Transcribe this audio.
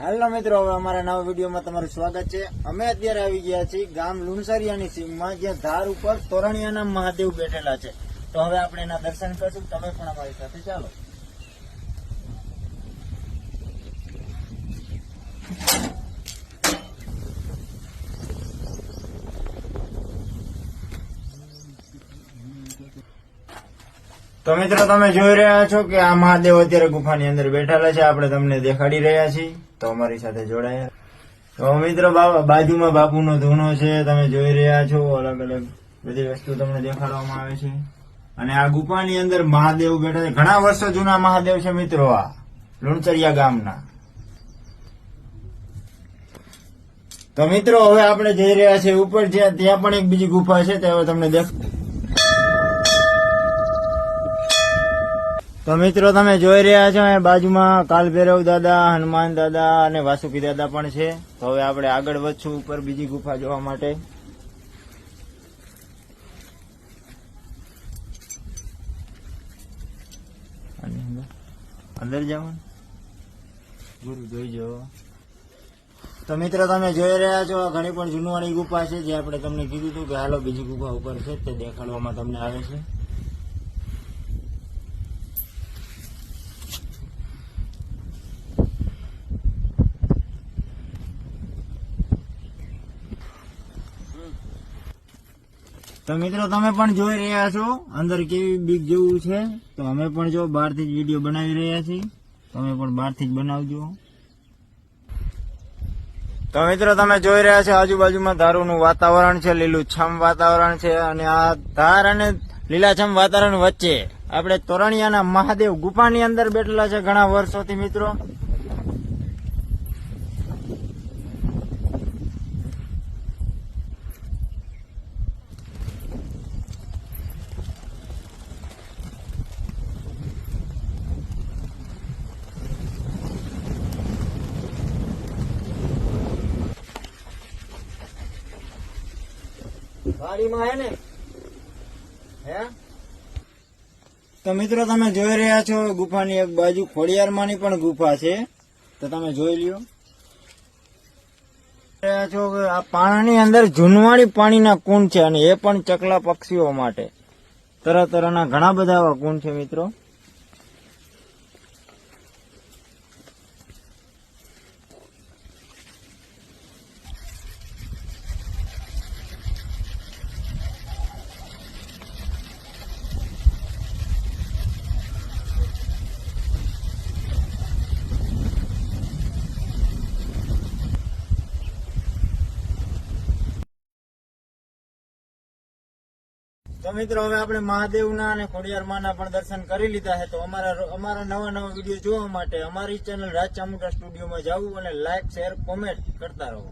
હાલો મિત્રો, હવે અમારા નવા વિડીયોમાં તમારું સ્વાગત છે. અમે અત્યારે આવી ગયા છીએ ગામ લુણસરિયાની સીમમાં, જ્યાં ધાર ઉપર તોરણિયાના મહાદેવ બેઠેલા છે. તો હવે આપણે એના દર્શન કરશું. તમે પણ અમારી સાથે ચાલો. તો મિત્રો, તમે જોઈ રહ્યા છો કે આ મહાદેવ અત્યારે ગુફાની અંદર બેઠેલા છે. આપણે તમને દેખાડી રહ્યા છીએ. તો અમારી સાથે જોડાયા. તો મિત્રો, બાબા, બાજુમાં બાપુનો ધૂનો છે. તમે જોઈ રહ્યા છો, અલગ અલગ બધી વસ્તુ તમને દેખાડવામાં આવે છે. અને આ ગુફાની અંદર મહાદેવ બેઠા છે. ઘણા વર્ષો જૂના મહાદેવ છે મિત્રો આ, લુણચરિયા ગામના. તો મિત્રો, હવે આપણે જઈ રહ્યા છીએ ઉપર. જ્યાં ત્યાં પણ એક બીજી ગુફા છે. તે હવે તમને દેખ તો મિત્રો, તમે જોઈ રહ્યા છો એ બાજુમાં કાલભૈરવ દાદા, હનુમાન દાદા અને વાસુકી દાદા પણ છે. તો હવે આપણે આગળ વધશું ઉપર બીજી ગુફા જોવા માટે. અંદર- જવાનું ગુરુ જોઈજો તો મિત્રો, તમે જોઈ રહ્યા છો, ઘણી પણ જૂનવાણી ગુફા છે, જે આપણે તમને કીધું હતું કે હાલો બીજી ગુફા ઉપર છે, તે દેખાડવામાં તમને આવે છે. તો મિત્રો, તમે પણ જોઈ રહ્યા છો, અંદર કેવી બીક જેવું છે? તો અમે પણ જો બહારથી જ વીડિયો બનાવી રહ્યા છીએ. તમે પણ બહારથી જ બનાવજો. તો મિત્રો, તમે જોઈ રહ્યા છો, આજુબાજુમાં ધારુનું વાતાવરણ છે, લીલુંછમ વાતાવરણ છે, અને આ ધાર અને લીલાછમ વાતાવરણ વચ્ચે આપણે તોરણિયાના મહાદેવ ગુફાની અંદર બેઠેલા છે ઘણા વર્ષોથી મિત્રો. ને? હે? તો મિત્રો, તમે જોઈ રહ્યા છો, ગુફાની એક બાજુ ખોડિયારમાંની પણ ગુફા છે. તો તમે જોઈ લ્યો. રહ્યા છો કે આ પાણીની અંદર જૂનવાણી પાણીના કુંડ છે અને એ પણ ચકલા પક્ષીઓ માટે. તરહ તરહના ઘણા બધા એવા કુંડ છે મિત્રો. તો મિત્રો, હવે આપણે મહાદેવના અને ખોડિયારમાંના પણ દર્શન કરી લીધા છે. તો અમારા અમારા નવા નવા વીડિયો જોવા માટે અમારી ચેનલ રાજ ચામુંડા સ્ટુડિયોમાં જવું અને લાઈક શેર કોમેન્ટ કરતા રહો.